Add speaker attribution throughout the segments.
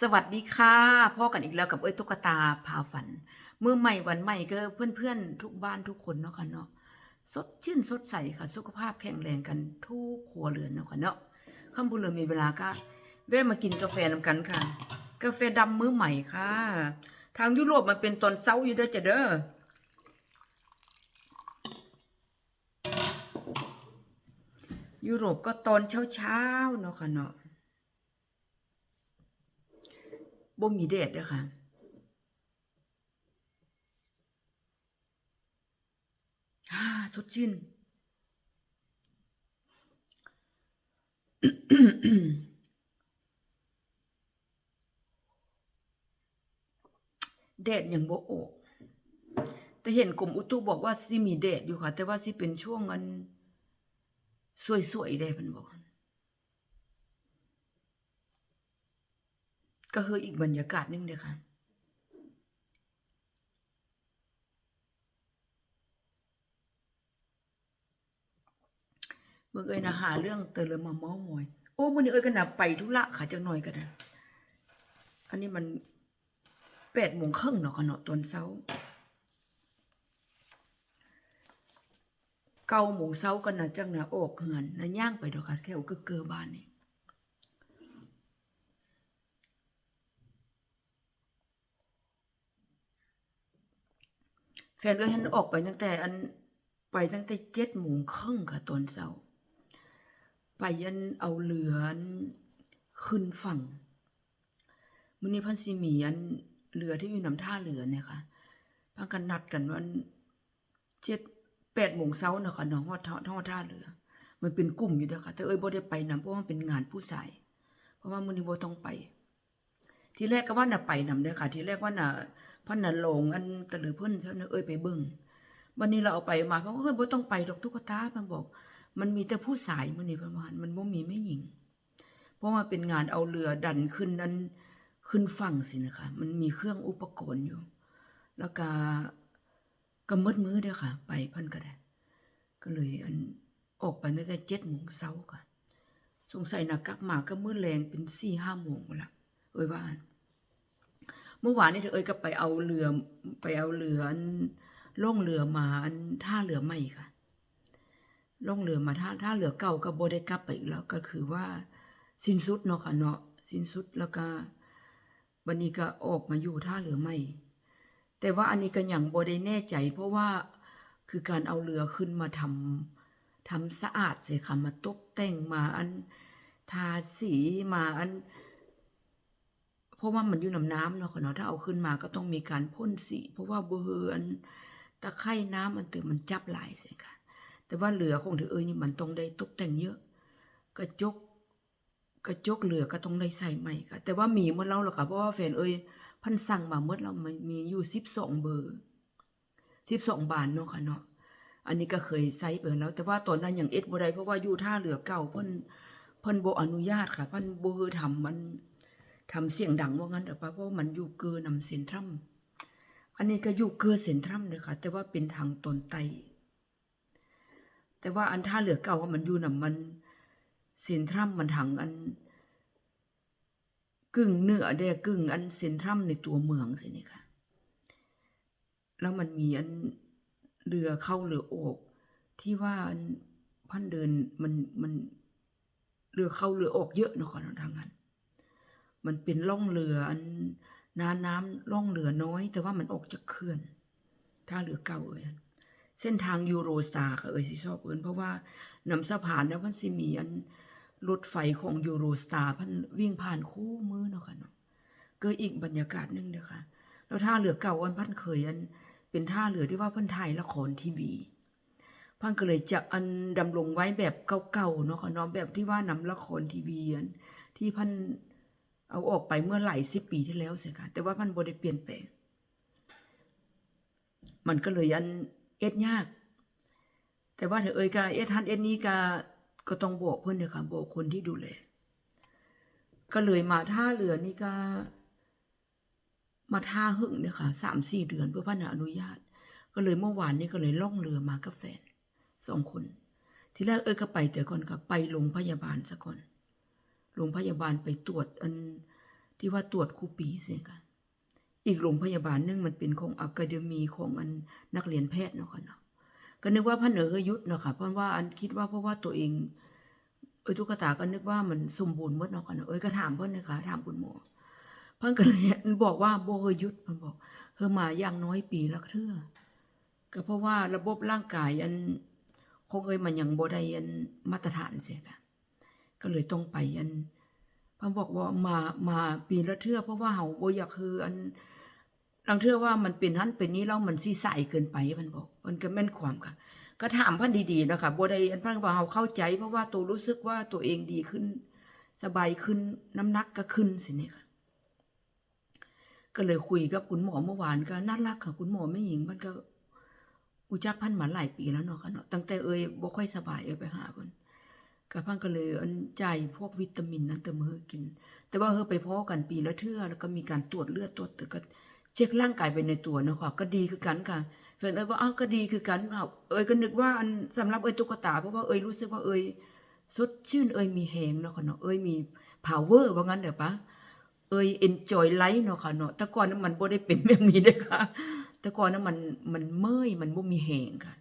Speaker 1: สวัสดีค่ะพ่อกันอีกแล้วกับเอ้ยตุ๊กตาพาฝัน เมื่อใหม่วันใหม่ก็เพื่อนๆ ทุกบ้านทุกคนเนาะค่ะเนาะสดชื่นสดใสค่ะ สุขภาพแข็งแรงกันทุกครัวเรือนเนาะค่ะเนาะคำบุญเลยมีเวลาก็แวะมากินกาแฟนำกันค่ะ กาแฟดำมื้อใหม่ค่ะ ทางยุโรปมันเป็นตอนเช้าอยู่เด้อจ้ะเด้อยุโรปก็ตอนเช้าๆเนาะค่ะเนาะ บ่มีแดดด้อค่ะฮ่าสดชื่นแดดยังบ่ออกแต่เห็นกรมอุตุบอกว่าสิมีแดดอยู่ค่ะ แต่ว่าสิเป็นช่วงอันสวยๆได้เพิ่นบอก ก็คืออีกบรรยากาศหนึงเลยค่ะ เมื่อเอ้ยนะหาเรื่องเตลมาเมาส์มอยโอ้มื่อนี้เอ้ยก็นะไปธุระค่ะจังหน่อยก็ได้อันนี้มันแปดโมงครึ่งเนาะค่ะเนาะตอนเช้าเก้าโมงเช้ากันนะจังนะออกเหือนนะย่างไปเดอกค่ะแค่ก็เกือบ้านนี่ แฟนก็เห็นออกไปตั้งแต่อันไปตั้งแต่เจ็ดโมงครึ่งค่ะตอนเช้าไปยันเอาเรือนขึ้นฝั่งมื้อนี้พันสิมีอันเรือที่อยู่นำท่าเรือเนี่ยค่ะพากันนัดกันวันเจ็ดแปดโมงเช้าเนาะค่ะน้องฮอดท่าฮอท่าเรือ มันเป็นกลุ่มอยู่เด้อค่ะ แต่เอ้ยบ่ได้ไปนำเพราะว่ามันเป็นงานผู้ชาย เพราะว่ามื้อนี้บ่ต้องไป ทีแรกก็ว่าน่ะไปนำเด้อค่ะ ทีแรกว่าน่ะ พันน่ะหลงอันตะลือเพิ่นเท่านั้นเอ้ยไปเบิ่งวันนี้เราเอาไปมาเพราะว่าเฮ้ยบ่ต้องไปดอกตุ๊กตาเพิ่นบอก มันมีแต่ผู้ชายมื้อนี้เพิ่นว่ามันบ่มีแม่หญิง เพราะว่าเป็นงานเอาเรือดันขึ้นนั้นขึ้นฝั่งสินะคะ มันมีเครื่องอุปกรณ์อยู่ แล้วก็ก็มืดมือเด้อค่ะ ไปเพิ่นก็ได้ ก็เลยอันออกไปตั้งแต่7โมงเช้าค่ะ สงสัยนะกลับมาก็มื้อแรงเป็น4-5โมงพุ่นล่ะเอ้ยว่า เมื่อวานนี้เธอเอ้ยก็ไปเอาเรือไปเอาเรืออันล่องเรือมาอันท่าเรือใหม่ค่ะล่องเรือมาท่าท่าเรือเก่าก็บ่ได้กลับไปอีกแล้วก็คือว่า สิ้นสุดเนาะค่ะเนาะสิ้นสุดแล้วก็วันนี้ก็ออกมาอยู่ท่าเรือใหม่แต่ว่าอันนี้ก็ยังบ่ได้แน่ใจ เพราะว่าคือการเอาเรือขึ้นมาทำทำสะอาดเสิค่ะมาตกแต่งมาอันทาสีมาอัน เพราะว่ามันอยู่น้ำน้ำเนาะค่ะเนาะถ้าเอาขึ้นมาก็ต้องมีการพ่นสี เพราะว่าบ่เฮือนตะไคร่น้ำมันตื่นมันจับหลายสิค่ะแต่ว่าเรือของเธอเอ้ยนี่มันต้องได้ตกแต่งเยอะ กระจก กระจกเรือก็ต้องได้ใส่ใหม่ค่ะ แต่ว่ามีหมดแล้วล่ะค่ะเพราะว่าแฟนเอ้ยพันสั่งมาหมดแล้วมันมีอยู่12เบอร์12บสองบานเนาะค่ะเนาะอันนี้ก็เคยใช้ไปแล้ว แต่ว่าตอนนั้นอยังเอ็ดบ่ได้เพราะว่าอยู่ท่าเรือเก่าเพิ่นเพิ่นบ่อนุญาตค่ะเพิ่นบ่คือทำมัน ทำเสียงดังว่างั้นแต่ว่าเพราะว่ามันอยู่เกินนำเซนทรัมอันนี้ก็อยู่เกินเซนทรัมเลยค่ะแต่ว่าเป็นทางตอนไตแต่ว่าอันท่าเรือเก่าว่ามันอยู่นำมันเซนทรัมมันทางอัน กึ่งเหนือเด้อกึ่งอันเซนทรัมในตัวเมืองสินี่ค่ะ แล้วมันมีอันเรือเข้าเรือออก ที่ว่าอันพันเดินมันมันเรือเข้าเรือออกเยอะนะค่ะทางนั้น มันเป็นล่องเรืออันน้าน้ำล่องเรือน้อย แต่ว่ามันออกจากเขื่อนท่าเรือเก่าเอ่ยเส้นทางยูโรสตาร์ค่ะเอ่ยสิชอบเอิ้นเพราะว่านำสะพานแล้วมันสิมีอันรถไฟของยูโรสตาร์พันวิ่งผ่านคู่มือเนาะค่ะเนาะก็อีกบรรยากาศหนึงเด้อค่ะ แล้วท่าเรือเก่าอันพันเคยอันเป็นท่าเรือที่ว่าพิ่นถ่ายละครทีวีพันก็เลยจะอันดำรงไว้แบบเก่าๆเนาะค่ะเนาะแบบที่ว่านำละครทีวีอันที่พัน เอาออกไปเมื่อหลายสิบปีที่แล้วเสียค่ะแต่ว่าพันบ่ได้เปลี่ยนแปลง มันก็เลยอันเอ็ดยาก แต่ว่าเธอเอ่ยกาเอ็ดทันเอ็ดนี้กาก็ต้องบอกเพิ่อนเด้อค่ะบอกคนที่ดูแลก็เลยมาท่าเรือนี่ก็มาท่าหึ่งเนี่ยค่ะสามสี่เดือนเพื่อพันอนุญาต ก็เลยเมื่อวานนี้ก็เลยล่องเรือมากับแฟนสองคน ที่แรกเอ้ยก็ไปแต่ก่อนค่ะไปโรงพยาบาลซะก่อน โรงพยาบาลไปตรวจอันที่ว่าตรวจคู่ปีสิค่ะอีกโรงพยาบาลนึงมันเป็นของอะคาเดมีของอันนักเรียนแพทย์เนาะค่ะเนาะก็นึกว่าพันเอ๋อยุทธเนาะค่ะเพราะว่าอันคิดว่าเพราะว่าตัวเองเอ้ยตุ๊กตาก็นึกว่ามันสมบูรณ์หมดเนาะค่ะเนาะเอ้ยก็ถามเพิ่นนะคะถามคุณหมอเพิ่นก็เลยบอกว่าโบเคยหยุดเพิ่นบอกเฮอมาอย่างน้อยปีละเทื่อก็เพราะว่าระบบร่างกายอันคงเอ้ยมันยังบ่ได้อันมาตรฐานเสียค่ะ ก็เลยต้องไปอันพิ่นบอกว่ามามาปีละเทื่อเพราะว่าเฮาบ่อยากคืออันลังเทื่อว่ามันเป็นนั้นเป็นนี้แล้วมันสิสเกินไปพิ่นบอกเพิ่นก็แม่นความค่ะ ก็ถามพันดีๆนะคะบ่ได้อันพันว่าเฮาเข้าใจ เพราะว่าตัวรู้สึกว่าตัวเองดีขึ้น สบายขึ้นน้ำหนักก็ขึ้นสิเนี่ยค่ะ ก็เลยคุยกับคุณหมอเมื่อวานก็น่ารักค่ะ คุณหมอไม่หญิงมันก็รู้จักพันมาหลายปีแล้วเนาะค่ะเนาะตั้งแต่เอ่ยบ่ค่อยสบายเอ่ยไปหาเพิ่น ก็พันก็เลยอันใจพวกวิตามินนั้นเติมให้กิน แต่ว่าเฮอไปพอกันปีละเทื่อแล้วก็มีการตรวจเลือดตรวจตึกก็เช็คร่างกายไปในตัวนะค่ะก็ดีคือกันค่ะแฟนเอ้ยว่าอ้าวก็ดีคือกันเอาเอ้ยก็นึกว่าอันสำหรับเอ้ยตุ๊กตาเพราะว่าเอ้ยรู้สึกว่าเอ้ยสดชื่นเอ้ยมีแหงเนาะค่ะเนาะเอ้ยมี power ว่างั้นเด้อปะเอ้ย enjoy life เนาะค่ะเนาะแต่ก่อนนั้นมันบ่ได้เป็นแบบนี้เด้อค่ะแต่ก่อนนั้นมันมันเมื่อยมันบ่มีแหงค่ะ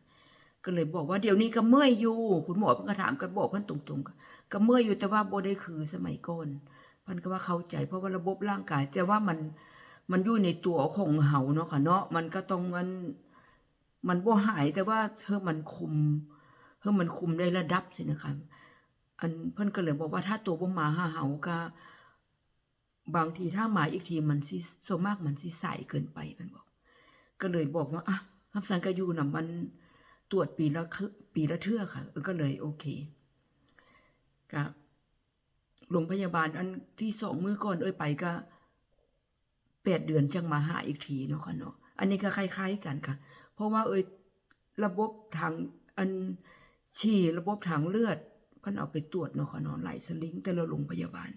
Speaker 1: ก็เลยบอกว่าเดี๋ยวนี้ก็เมื่อยอยู่ คุณหมอเพิ่นก็ถามก็บอกเพิ่นตรงๆ ก็เมื่อยอยู่แต่ว่าโบได้คือสมัยก่อนเพิ่นก็ว่าเข้าใจ เพราะว่าระบบร่างกาย แต่ว่ามันมันอยู่ในตัวของเฮาเนาะค่ะเนาะมันก็ต้องมันมันบ่หายแต่ว่าเธอมันคุมเธอมันคุมได้ระดับสินะคะอันเพิ่นก็เลยบอกว่าถ้าตัวบ่มาหาเฮาก็บางทีถ้ามาอีกทีมันสิส่วนมากมันสิสเกินไปเพิ่นบอก ก็เลยบอกว่าอะคำสั่งก็อยู่น่ะมัน ตรวจปีละคือปีละเทื่อค่ะก็เลยโอเคก็โรงพยาบาลอันที่สองมื้อก่อนเอ้ยไปก็แปดเดือนจังมาหาอีกทีเนาะค่ะเนาะอันนี้ก็คล้ายๆกันค่ะ เพราะว่าเอยระบบทางอันฉี่ระบบทางเลือดพิ่นเอาไปตรวจเนาะค่ะเนาะหลายสลิงแต่ละโรงพยาบาล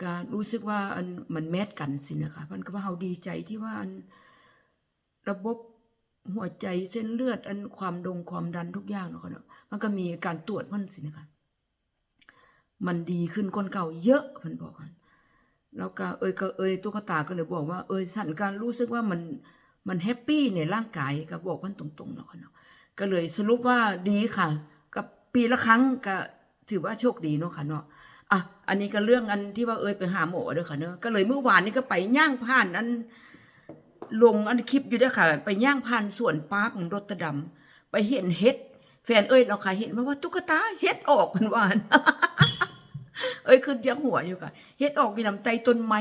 Speaker 1: ก็รู้สึกว่าอันมันแมทกันสินะคะพิ่นก็ว่าเฮาดีใจที่ว่าอันระบบ หัวใจเส้นเลือด อันความดงความดันทุกอย่างเนาะค่ะเนาะมันก็มีการตรวจมันสินะคะมันดีขึ้นคนเก่าเยอะเพิ่นบอกกันแล้วก็เอ้ยก็เอ้ยตุ๊กตาก็เลยบอกว่าเอ้ยสันการรู้สึกว่ามันมันแฮปปี้ในร่างกายก็บอกกันตรงๆเนาะค่ะเนาะก็เลยสรุปว่าดีค่ะ กับปีละครั้งก็ถือว่าโชคดีเนาะค่ะเนาะอะอันนี้ก็เรื่องอันที่ว่าเอ้ยไปหาหมอเด้อค่ะเนาะก็เลยเมื่อวานนี้ก็ไปย่างผ่านอัน ลงอันคลิปอยู่เด้อค่ะ ไปย่างผ่านสวนปาร์คของรถตะดำไปเห็นเฮ็ดแฟนเอ้ยเราค่ะเห็นมาว่าตุ๊กตาเฮ็ดออกมันวานเอ้ยขึ้นยังหัวอยู่ค่ะเฮ็ดออกมีน้ำใจต้นไม้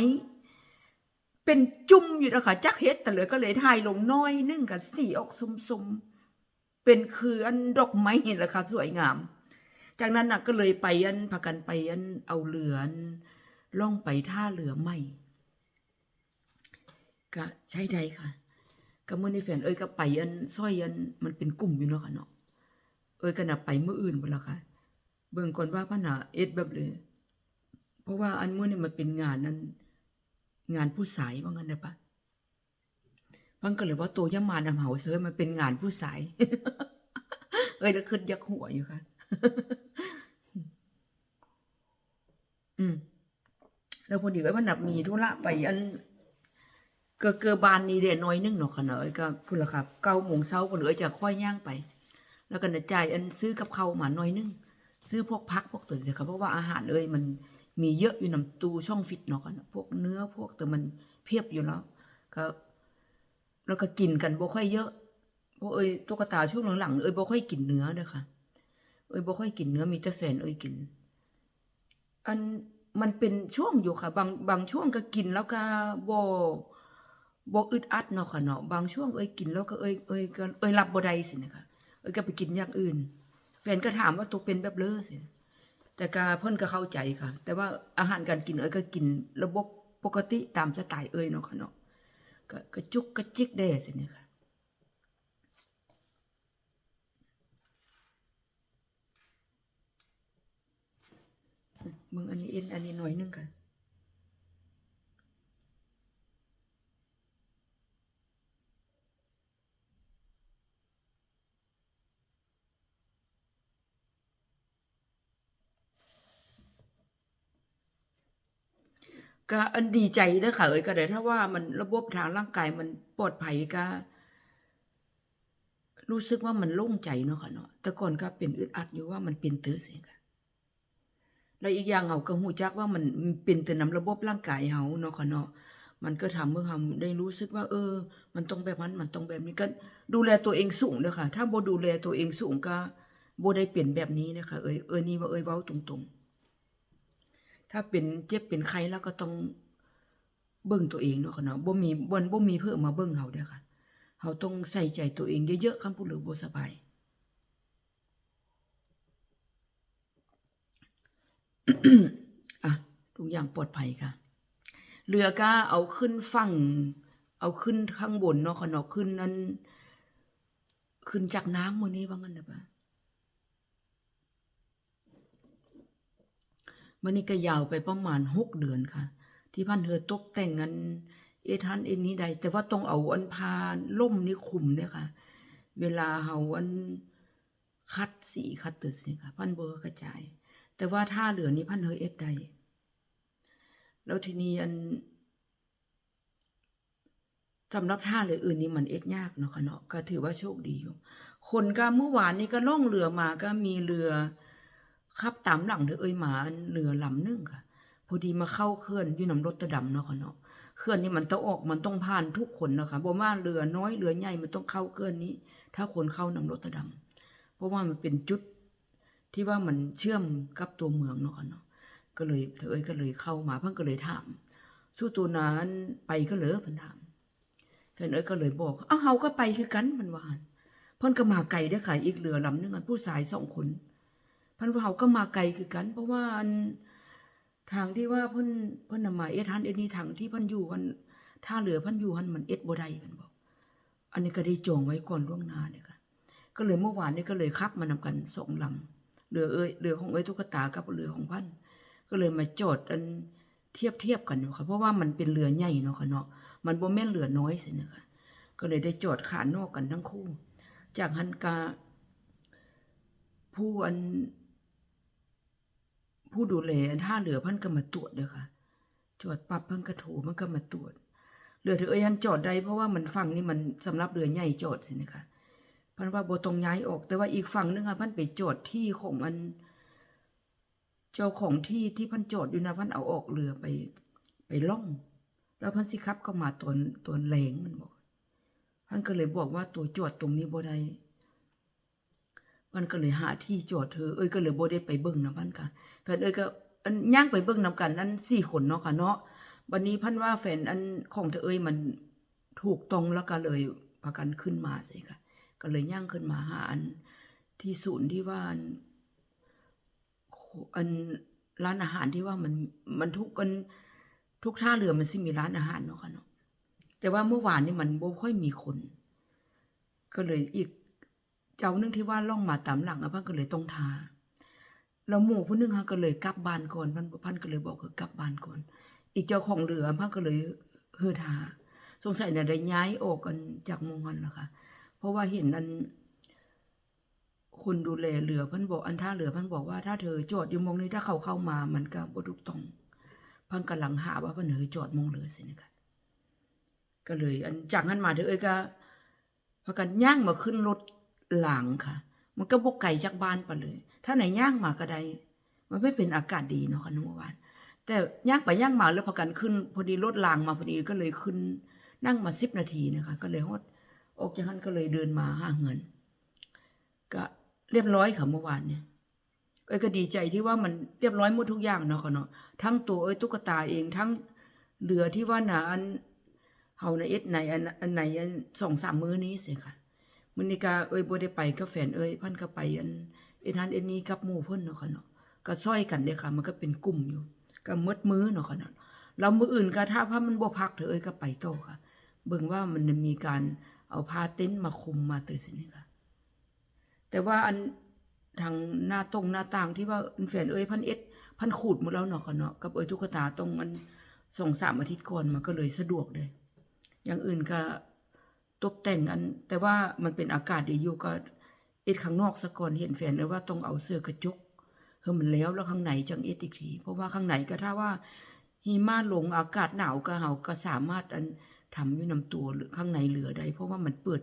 Speaker 1: เป็นจุ่มอยู่นะคะจักเฮ็ดแต่เหลือก็เลยถ่ายลงน้อยนึ่งกับสีออกสมๆเป็นคืออันดอกไม้เห็นราคาสวยงาม จากนั้นน่ะก็เลยไปอันพากันไปอันเอาเรือนล่องไปท่าเรือใหม่ ก็ใช้ได้ค่ะก็เมื่อในแฟนเอ้ยก็ไปอันสร้อยอันมันเป็นกลุ่มอยู่เนาะค่ะเนาะเอ้ยก็น่ะไปเมื่ออื่นพุ่นละค่ะ เบิ่งก่อนว่าพะน่ะเอ็ดแบบเลยเพราะว่าอันเมื่อนี่มันเป็นงานนั้นงานผู้สายว่างั้นได้ปะพังก็เลยว่าตัวยามานำเหาเซอมันเป็นงานผู้สาย เอ้ยแล้วขึ้นยักหัวอยู่ค่ะ อืมแล้วพอดีก็มันนับมีธุระไปอัน กอเกือบานนี้เดน้อยนึงเนาะค่ะเนาะก็พุ่นละค่ะเก้าโมงเช้าพุ่นเอ้ยจะค่อยย่างไป แล้วก็นะจ่ายอันซื้อกับเขามาหน่อยนึงซื้อพวกพักพวกตัวสิครับเพราะว่าอาหารเอ้ยมันมีเยอะอยู่นำตู้ช่องฟิตเนาะกันพวกเนื้อพวกแต่มันเพียบอยู่แล้วก็แล้วก็กินกันบ่ค่อยเยอะเพราะเอ้ยตุ๊กตาช่วงหลังๆเอ้ยบ่ค่อยกินเนื้อเด้อค่ะ เอ้ยบ่ค่อยกินเนื้อมีแต่แฟนเอ้ยกิน อันมันเป็นช่วงอยู่ค่ะ บางบางช่วงก็กินแล้วก็บ่ บอึดอัดเนาะค่ะเนาะบางช่วงเอ้ยกินแล้วก็เอ้ยเอ้ยก็เอ้ยรับบ่ได้สินะคะเอ้ยก็ไปกินอย่างอื่น แฟนก็ถามว่าตัวเป็นแบบเลอสิแต่กาเพิ่นก็เข้าใจค่ะ แต่ว่าอาหารการกินเอ้ยก็กินระบบปกติตามสไตล์เอ้ยเนาะค่ะเนาะก็กระจุกกระจิกได้สินี่ยค่ะมึงอันนี้เอ็นอันนี้หน่อยนึงค่ะ ก็อันดีใจเด้อค่ะเอ้ยก็ได้ถ้าว่ามันระบบทางร่างกายมันปลอดภัยก็รู้สึกว่ามันโล่งใจเนาะค่ะเนาะแต่ก่อนก็เป็นอึดอัดอยู่ว่ามันเป็นตื้อสิค่ะแล้วอีกอย่างเฮาก็ฮู้จักว่ามันเป็นแต่นํระบบร่างกายเฮาเนาะค่ะเนาะมันก็ทำให้เฮาได้รู้สึกว่า เออ มันต้องแบบนั้นมันต้องแบบนี้ก็ดูแลตัวเองสูงเด้อค่ะ ถ้าบ่ดูแลตัวเองสูงก็บ่ได้เป็นแบบนี้นะคะเอ้ยเอ้ยนี่ว่าเอ้ยเว้าตรงๆ ถ้าเป็นเจ็บเป็นไข้แล้วก็ต้องเบิ่งตัวเองเนาะค่ะเนาะบ่มีบ่บ่มีเพิ่นมาเบิ่งเฮาเด้อค่ะเฮาต้องใส่ใจตัวเองเยอะๆคำพูดหรือบ่สบายอะทุกอย่างปลอดภัยค่ะเรือก็เอาขึ้นฝั่ง เอาขึ้นข้างบนเนาะค่ะเนาะขึ้นนั้น ขึ้นจากน้ำมื้อนี้ว่างั้นน่ะป่ะ มันนี่ก็ยาวไปประมาณหกเดือนค่ะ ที่พันเธอตกแต่งกันเอทันเอ็นนี้ใด แต่ว่าต้องเอาอันพาล่มนี่คุมเนี่ยค่ะ เวลาเฮาอันคัดสีคัดตึกนี่ค่ะ พันเบอร์กระจาย แต่ว่าถ้าเหลือนี้พันเฮอเอ็ดใดแล้วทีนี้อันสำหรับท่าเรืออื่นนี่มันเอ็ดยากเนาะค่ะเนาะก็ถือว่าโชคดีอยู่ คนก็เมื่อวานนี้ก็ล่องเรือมาก็มีเรือ ขับตามหลังเธอเอ้ยหมาอันเรือลำหนึงค่ะ พอดีมาเข้าเขื่อนอยู่น้ำรถตะดำเนาะค่ะเนาะเขื่อนนี่มันต้องออกมันต้องผ่านทุกคนเนาะค่ะบ่ว่าเรือน้อยเรือใหญ่มันต้องเข้าเขื่อนนี้ ถ้าคนเข้าน้ำรถตะดำเพราะว่ามันเป็นจุดที่ว่ามันเชื่อมกับตัวเมืองเนาะค่ะเนาะก็เลยเธอเอ้ยก็เลยเข้ามาเพิ่นก็เลยถาม สู้ตัวนั้นไปก็เลือเพิ่นถามแฟนเอ้ยก็เลยบอกอ้าวเฮาก็ไปคือกันมันว่านเพิ่นก็มาไกลได้ค่ะอีกเรือลำหนึงอันผู้ชายสองคน พิ่นว่าเฮาก็มาไกลคือกัน เพราะว่าทางที่ว่าเพิ่นเพิ่นนำมาเอ็ดฮันเอ็ดนี่ทางที่เพิ่นอยู่กันท่าเรือเพิ่นอยู่หันมันเอ็ดบ่ได้เพิ่นบอก อันนี้ก็ได้จองไว้ก่อนล่วงหน้าเนี่ยค่ะก็เลยเมื่อวานนี้ก็เลยขับมานำกันสองลำเรือเอ้ยเรือของเอ้ยตุ๊กตากับเรือของพันก็เลยมาจอดอันเทียบเทียบกันอยู่ค่ะเพราะว่ามันเป็นเรือใหญ่เนาะค่ะเนาะมันบ่แม่นเรือน้อยสินะคะก็เลยได้จอดขานอกกันทั้งคู่ จากหันกาผู้อัน ผู้ดูแลท่าเรือพันก็มาตรวจเด้อค่ะ จอดปรับเพิ่นก็โทรมันก็มาตรวจเรือเธอเอ้ยอันจอดได้เพราะว่ามันฝั่งนี่มันสำหรับเรือใหญ่จอดสินะคะพันว่าโบต้องย้ายออก แต่ว่าอีกฝั่งนึงอะพันไปจอดที่ของอัน เจ้าของที่ที่พันจอดอยู่นะพันเอาออกเรือไป ไปล่อง แล้วพันสิครับก็มาตอนตอนแรงมันบอกพันก็เลยบอกว่าตัวจอดตรงนี้โบได้ มันก็เลยหาที่จอดเธอเอ้ยก็เลยบ่ได้ไปเบิ่งนำพันค่ะแฟนเอ้ยก็อันย่างไปเบิ่งนำกันนั้นสี่คนเนาะค่ะเนาะวันนี้พันว่าแฟนอันของเธอเอ้ยมันถูกต้องแล้วก็เลยพากันขึ้นมาสิค่ะ ก็เลยย่างขึ้นมาหาอันที่ศูนย์ที่ว่าอันอันร้านอาหารที่ว่ามันมันทุกกันทุกท่าเรือมันสิมีร้านอาหารเนาะค่ะเนาะแต่ว่าเมื่อวานนี่มันบ่ค่อยมีคน ก็เลยอีก เจ้าหนึงที่ว่าล่องมาตามหลังอะพันก็เลยต้องทาแล้วหมู่ผู้นึงฮะก็เลยกลับบ้านก่อนพันพันก็เลยบอกคือกลับบ้านก่อน อีกเจ้าของเรือพันก็เลยเฮือทาสงสัยน่ะได้ย้ายออกกันจากมงนั้นล่ะค่ะ เพราะว่าเห็นอันคนดูแลเรือพันบอกอันท่าเรือพันบอกว่าถ้าเธอจอดอยู่มงนี้ถ้าเขาเข้ามามันก็บ่ถูกต้องพันกำลังหาว่าพันเฮยจอดมงเรือสินะคะก็เลย อันจากนั้นมาเธอเอ้ยก็พากันย่างมาขึ้นรถ หลังค่ะ มันก็บกไก่จากบ้านไปเลย ถ้าไหนย่างมาก็ได้ มันไม่เป็นอากาศดีเนาะค่ะเมื่อวาน แต่ย่างไปย่างมาแล้วพอกันขึ้น พอดีรถลางมาพอดีก็เลยขึ้น นั่งมาสิบนาทีนะคะ ก็เลยฮดออกจากนั้นก็เลยเดินมาห้าเงิน ก็เรียบร้อยค่ะเมื่อวานเนี่ยเอ้ยก็ดีใจที่ว่ามันเรียบร้อยหมดทุกอย่างเนาะค่ะเนาะทั้งตัวเอ้ยตุ๊กตาเองทั้งเรือที่ว่าหนาอันเฮาในเอ็ดไหนอันอันไหนอันสองสามมื้อนี้สิค่ะ มื้อนี้ก็เอ้ยบ่ได้ไปกับแฟนเอ้ยพิ่นก็ไปอันเอ็นนั้นเอ็นนี้กับหมู่เพิ่นเนาะค่ะเนาะก็ซอยกันเด้ค่ะ มันก็เป็นกลุ่มอยู่ ก็มดมื้อเนาะค่ะเนาะแล้วมื้ออื่นก็ถ้าพามันบ่พักเถอะเอ้ยก็ไปต่อค่ะ เบิ่งว่ามันมีการเอาผ้าเต็นท์มาคุมมาเตยสินี่ค่ะ แต่ว่าอันทางหน้าตรงหน้าต่างที่ว่าแฟนเอ้ยพันเอ็ดพันขูดหมดแล้วเนาะค่ะเนาะกับเอ้ยตุ๊กตาตรงอัน2-3อาทิตย์ก่อนมันก็เลยสะดวกเลย อย่างอื่นก็ ตกแต่งอัน แต่ว่ามันเป็นอากาศดีอยู่ก็เอ็ดข้างนอกซะก่อนเห็นแฟนเลยว่าต้องเอาเสื้อกระจกเฮ้มันแล้วแล้วข้างในจังเอ็ดอีกทีเพราะว่าข้างในก็ถ้าว่าหิมะลงอากาศหนาวก็เฮาก็สามารถอันทำอยู่นํตัวหรือข้างในเรือได้เพราะว่ามันเปิด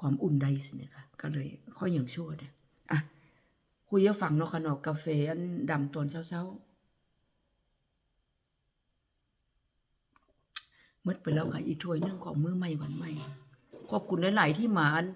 Speaker 1: ความอุ่นได้สินะคะก็เลยค่อยอยังชั่วนะอะคุยให้ฟังเนาะค่ะเนาะกาแฟอันดำตอนเช้าๆหมดไปแล้วค่ะอีกถ้วยหนึงของมือใหม่วันใหม่ ขอบคุณหลาย ๆ ที่มาอัน